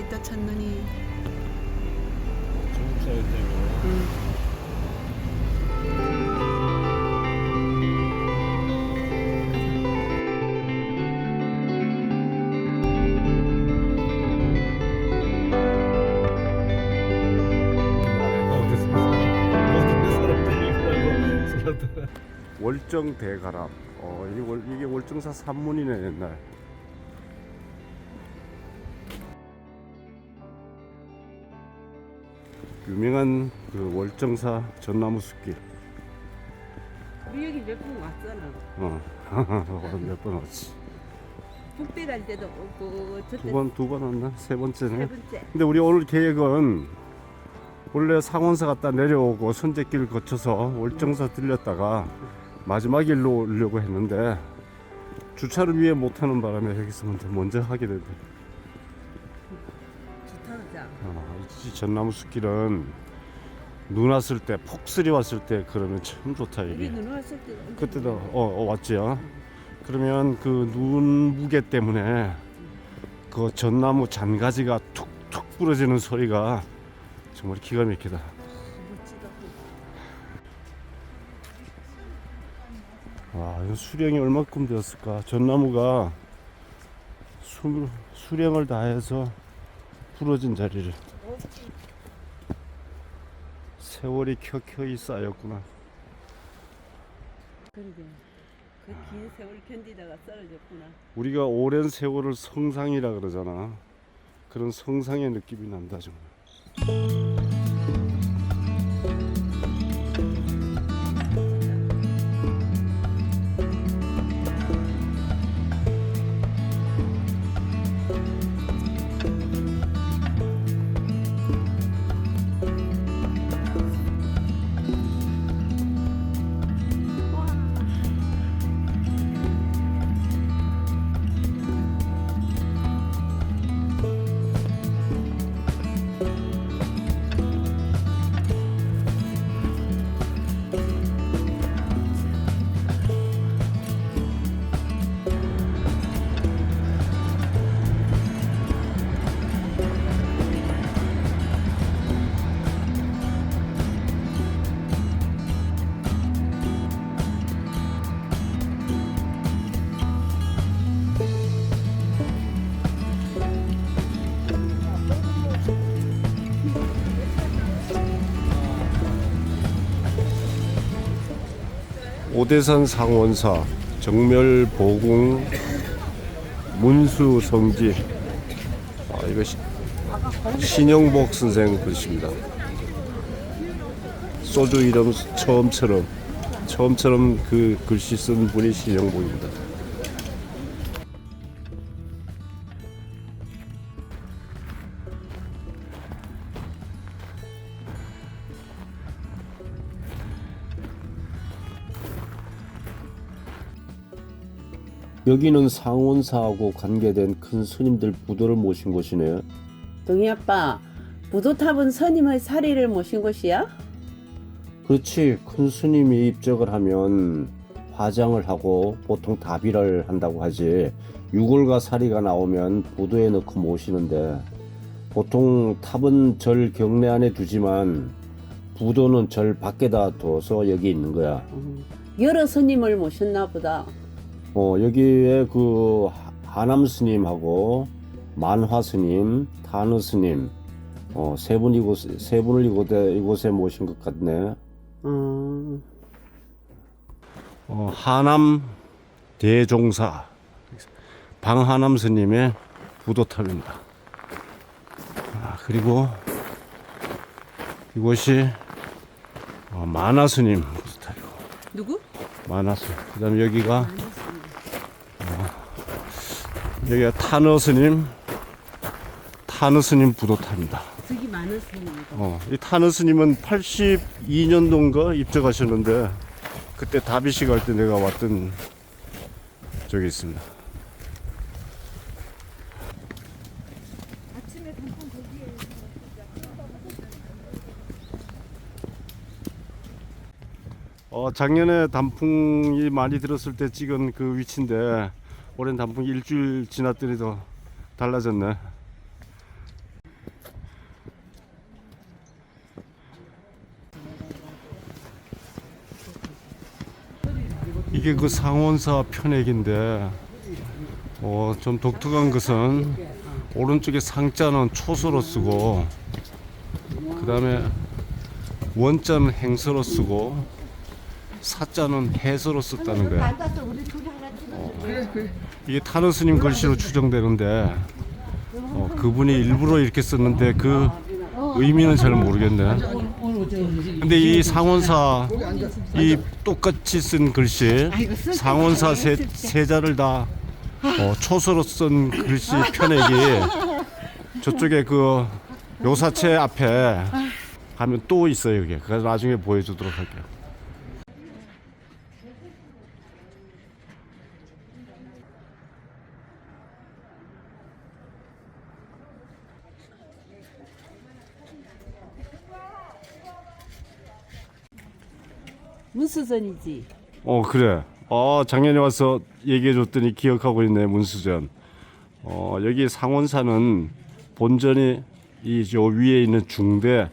이야 눈이 내리고 있다 첫눈이 중국사에 때문에 응. 월정 대가람. 어, 이게, 월, 이게 월정사 산문이네 옛날. 유명한 그 월정사 전나무 숲길. 우리 여기 몇 번 왔잖아 어, 몇 번 왔지. 북대 갈 때도 오고 저때 두 번, 두 번 왔나? 세 번째네. 세 번째 근데 우리 오늘 계획은 원래 상원사 갔다 내려오고 선제길 거쳐서 월정사 들렸다가 마지막 일로 오려고 했는데 주차를 위해 못하는 바람에 여기서 먼저 먼저 하게 되네. 전나무 숲길은 눈 왔을 때 폭설이 왔을 때 그러면 참 좋다 이게. 눈 왔을 때 그때도 어, 어 왔지요. 그러면 그 눈 무게 때문에 그 전나무 잔가지가 툭툭 부러지는 소리가 정말 기가 막히다. 와, 이 수령이 얼마큼 되었을까? 전나무가 수, 수령을 다해서 부러진 자리를 세월이 켜켜이 쌓였구나. 그러게 그 긴 세월 견디다가 쓰러졌구나 우리가 오랜 세월을 성상이라 그러잖아. 그런 성상의 느낌이 난다 정말. 오대산 상원사 정멸 보궁 문수 성지 아 이거 시- 신영복 선생 글씨입니다. 소주 이름 처음처럼 처음처럼 그 글씨 쓴 분이 신영복입니다. 여기는 상원사하고 관계된 큰 스님들 부도를 모신 곳이네요. 동희 아빠 부도탑은 스님의 사리를 모신 곳이야? 그렇지. 큰 스님이 입적을 하면 화장을 하고 보통 다비를 한다고 하지. 유골과 사리가 나오면 부도에 넣고 모시는데 보통 탑은 절 경내 안에 두지만 부도는 절 밖에다 둬서 여기 있는 거야. 여러 스님을 모셨나 보다 어, 여기에 그 하- 하남 스님하고 만화 스님, 탄우 스님, 어, 세 분 이곳 세 분을 이곳에 이곳에 모신 것 같네. 어, 어, 하남 대종사 방하남 스님의 부도탑입니다. 아, 그리고 이곳이 어, 만화 스님 부도탑이고 누구? 만화 스님. 그다음에 여기가 여기가 탄어 스님 탄어 스님 부도탑입니다. 저기 많은 스님이다 어, 이 타는 스님은 82년도인가 입적하셨는데 그때 다비시 갈때 내가 왔던 적이 있습니다. 어, 작년에 단풍이 많이 들었을 때 찍은 그 위치인데 오랜 단풍이 일주일 지났더니 도 달라졌네. 이게 그 상원사 편액인데 어, 좀 독특한 것은 오른쪽에 상자는 초수로 쓰고 그 다음에 원자는 행서로 쓰고 사자는 해서로 썼다는 거야. 어. 이게 탄원 스님 글씨로 추정되는데 어, 그분이 일부러 이렇게 썼는데 그 의미는 잘 모르겠네. 근데 이 상원사 이 똑같이 쓴 글씨 상원사 세, 세자를 다 어, 초서로 쓴 글씨 편액이 저쪽에 그 요사체 앞에 가면 또 있어요 이게 그래서 나중에 보여주도록 할게요. 문수전이지. 어 그래. 어 작년에 와서 얘기해 줬더니 기억하고 있네 문수전. 어 여기 상원사는 본전이 이 저 위에 있는 중대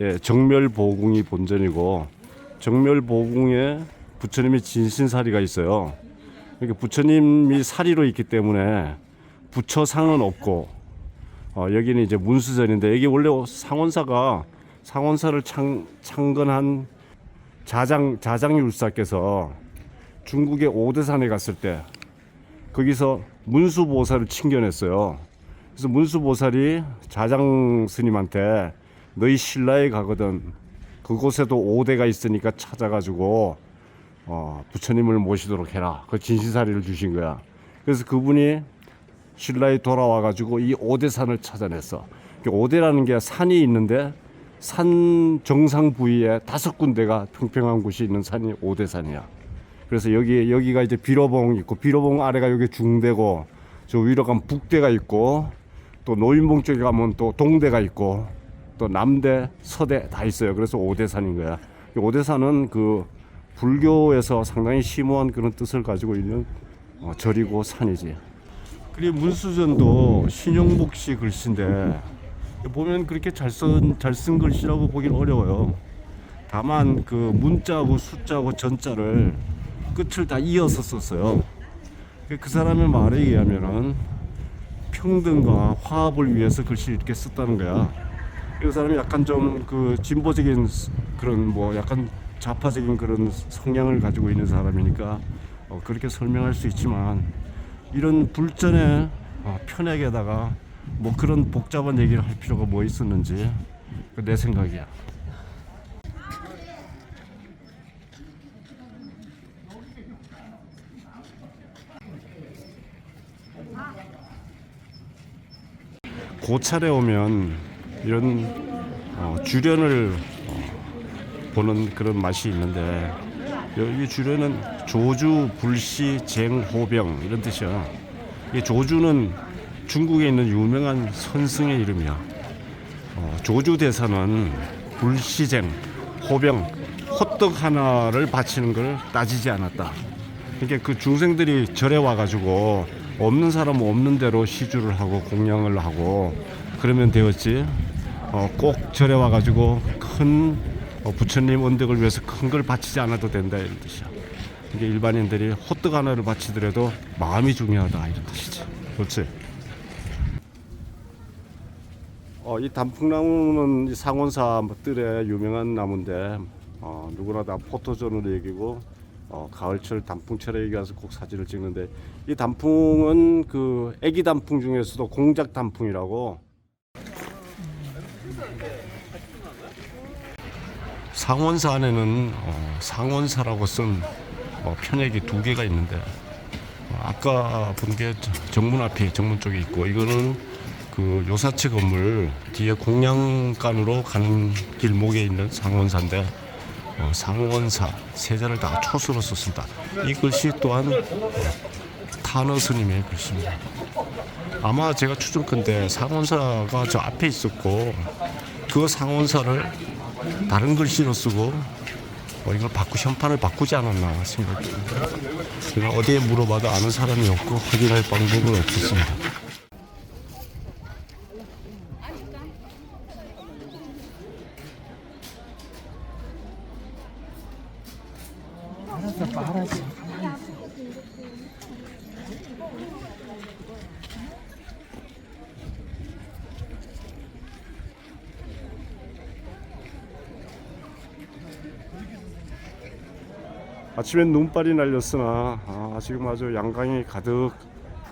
예, 정멸보궁이 본전이고 정멸보궁에 부처님의 진신사리가 있어요. 그러니까 부처님이 사리로 있기 때문에 부처상은 없고 어, 여기는 이제 문수전인데 여기 원래 상원사가 상원사를 창, 창건한 자장 자장율사께서 중국의 오대산에 갔을 때 거기서 문수보살을 칭견했어요. 그래서 문수보살이 자장 스님한테 너희 신라에 가거든 그곳에도 오대가 있으니까 찾아가지고 어, 부처님을 모시도록 해라. 그 진신사리를 주신 거야. 그래서 그분이 신라에 돌아와가지고 이 오대산을 찾아냈어. 그 오대라는 게 산이 있는데 산 정상 부위에 다섯 군데가 평평한 곳이 있는 산이 오대산이야. 그래서 여기 여기가 이제 비로봉 있고 비로봉 아래가 여기 중대고 저 위로 가면 북대가 있고 또 노인봉 쪽에 가면 또 동대가 있고 또 남대 서대 다 있어요. 그래서 오대산인 거야. 이 오대산은 그 불교에서 상당히 심오한 그런 뜻을 가지고 있는 어, 절이고 산이지. 그리고 문수전도 신용복 씨 글씨인데 보면 그렇게 잘쓴 잘쓴 글씨라고 보기는 어려워요. 다만 그 문자하고 숫자하고 전자를 끝을 다 이어서 썼어요. 그- 그 사람의 말에 의하면은 평등과 화합을 위해서 글씨를 이렇게 썼다는 거야. 그 사람이 약간 좀 그 진보적인 스- 그런 뭐 약간 좌파적인 그런 성향을 가지고 있는 사람이니까 어, 그렇게 설명할 수 있지만 이런 불전의 어, 편액에다가 뭐 그런 복잡한 얘기를 할 필요가 뭐 있었는지 그내 생각이야. 고찰에 오면 이런 어, 주련을 어, 보는 그런 맛이 있는데 여기 주련은 조주, 불시, 쟁, 호병 이런 뜻이야. 이 조주는 중국에 있는 유명한 선승의 이름이야. 어, 조주 대사는 불시쟁, 호병, 호떡 하나를 바치는 걸 따지지 않았다. 그러니까 그 중생들이 절에 와가지고 없는 사람은 없는 대로 시주를 하고 공양을 하고 그러면 되었지. 어, 꼭 절에 와가지고 큰 어, 부처님 은덕을 위해서 큰 걸 바치지 않아도 된다 이런 뜻이야. 이게 일반인들이 호떡 하나를 바치더라도 마음이 중요하다 이런 뜻이지. 그렇지. 어, 이 단풍나무는 이 상원사 뜰에 유명한 나무인데 어, 누구나 다 포토존으로 여기고 어, 가을철 단풍철에 여기 와서 꼭 사진을 찍는데 이 단풍은 그 애기 단풍 중에서도 공작 단풍이라고. 상원사 안에는 어, 상원사라고 쓴 어, 편액이 두 개가 있는데 어, 아까 본 게 정문 앞에 정문 쪽에 있고 이거는 그 요사체 건물 뒤에 공양간으로 가는 길목에 있는 상원사인데 어, 상원사 세자를 다 초수로 썼습니다. 이 글씨 또한 어, 탄어 스님의 글씨입니다. 아마 제가 추정컨대 상원사가 저 앞에 있었고 그 상원사를 다른 글씨로 쓰고 어, 이걸 바꾸 현판을 바꾸지 않았나 생각이 듭니다. 제가 어디에 물어봐도 아는 사람이 없고 확인할 방법은 없었습니다. 아침엔 눈발이 날렸으나 아, 지금 아주 양강이 가득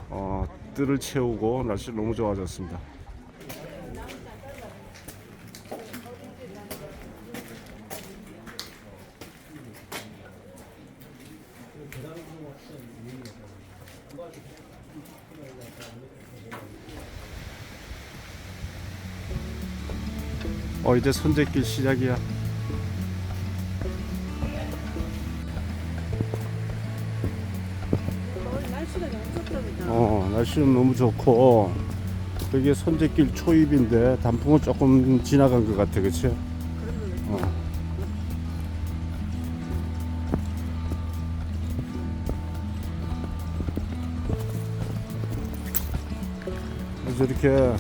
어, 뜰을 채우고 날씨 너무 좋아졌습니다. 어 이제 선제길 시작이야. 날씨는 너무 좋고 여기 선제길 초입인데 단풍은 조금 지나간 것 같아, 그렇지? 어. 그래서 이렇게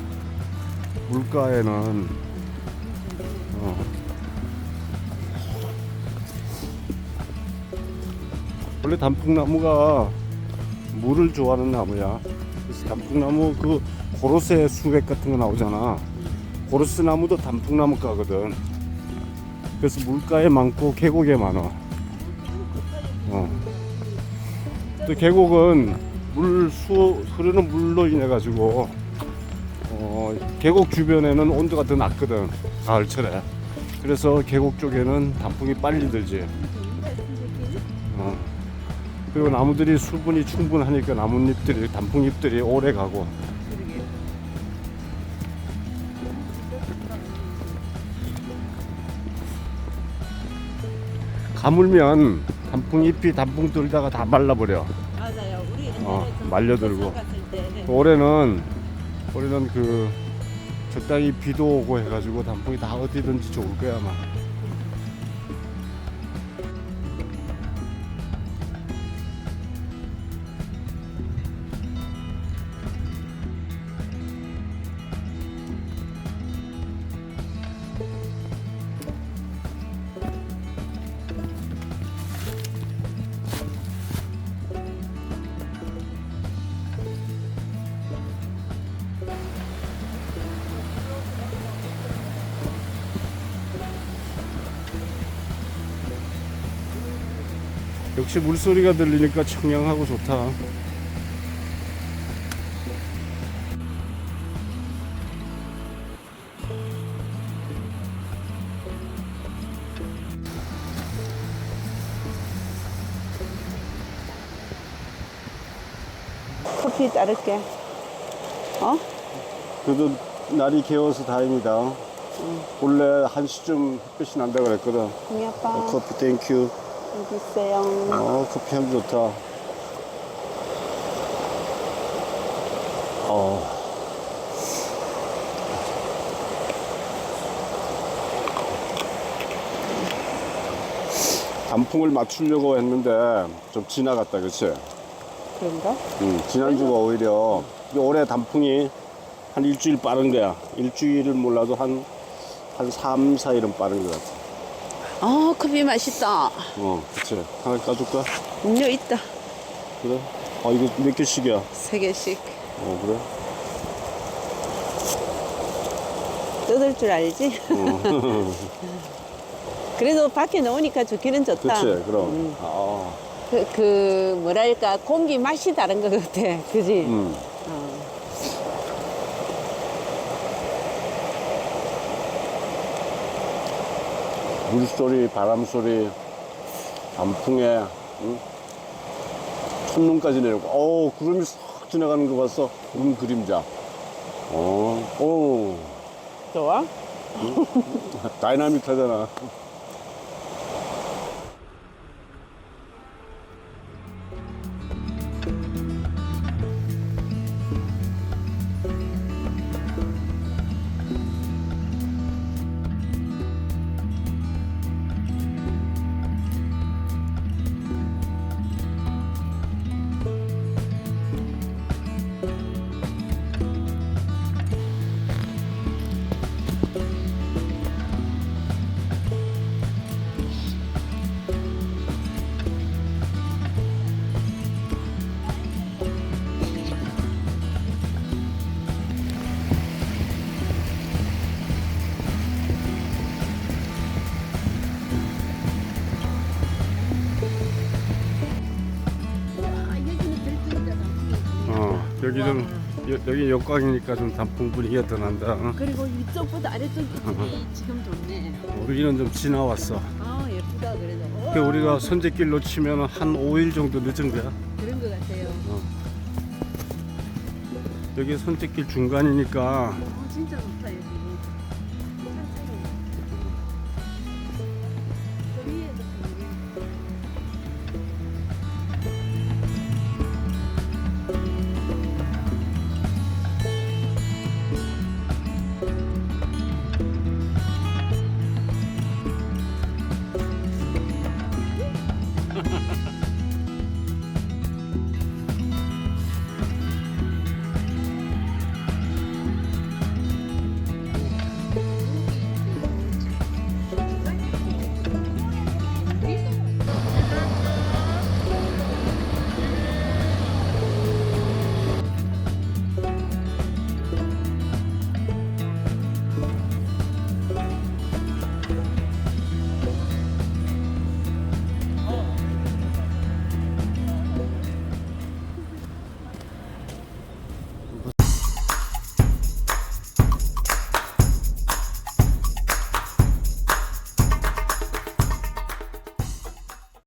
물가에는 어, 원래 단풍나무가 물을 좋아하는 나무야. 단풍나무 그 고로쇠 수백 같은 거 나오잖아. 고로쇠 나무도 단풍나무가거든. 그래서 물가에 많고 계곡에 많아. 어. 또 계곡은 물 수 흐르는 물로 인해 가지고 어, 계곡 주변에는 온도가 더 낮거든. 가을철에. 그래서 계곡 쪽에는 단풍이 빨리 들지. 어. 그리고 나무들이 수분이 충분하니까 나뭇잎들이 단풍잎들이 오래 가고 가물면 단풍잎이 단풍 들다가 다 말라버려 맞아요. 우리 옛날에 어, 좀 말려들고. 때 올해는 올해는 그 적당히 비도 오고 해가지고 단풍이 다 어디든지 좋을 거야 아마 역시 물소리가 들리니까 청량하고 좋다. 커피 따를게. 어? 그래도 날이 개워서 다행이다. 원래 1시쯤 햇빛이 난다 그랬거든. 동이 아빠. 어, 커피 땡큐 여기 있어요. 어 커피 향 좋다 어. 단풍을 맞추려고 했는데 좀 지나갔다 그치? 그런가? 응, 지난주가 오히려 올해 단풍이 한 일주일 빠른 거야 일주일을 몰라도 한, 한 3, 4일은 빠른 것 같아 어 커피 맛있다. 어 그치 하나 까줄까? 음료 있다. 그래? 아 이거 몇 개씩이야? 세 개씩. 어 그래? 뜯을 줄 알지? 어. 그래도 밖에 나오니까 좋기는 좋다. 그치 그럼 음. 아, 그, 그 뭐랄까 공기 맛이 다른 것 같아. 그지? 음. 어. 물소리 바람소리 단풍에 응? 첫눈까지 내리고 어우 구름이 싹 지나가는 거 봤어 구름 그림자. 어, 오 좋아? 다이나믹하잖아 여기는 여, 여기 역광이니까 좀 단풍 분위기가 더 난다. 어? 그리고 이쪽보다 아래쪽 이쪽이 지금 좋네. 우리는 좀 지나왔어. 아 예쁘다 그래도. 그 우리가 선제길로 치면 한 5일 정도 늦은 거야. 그런 것 같아요. 여기 중간이니까 어, 진짜 좋다 여기.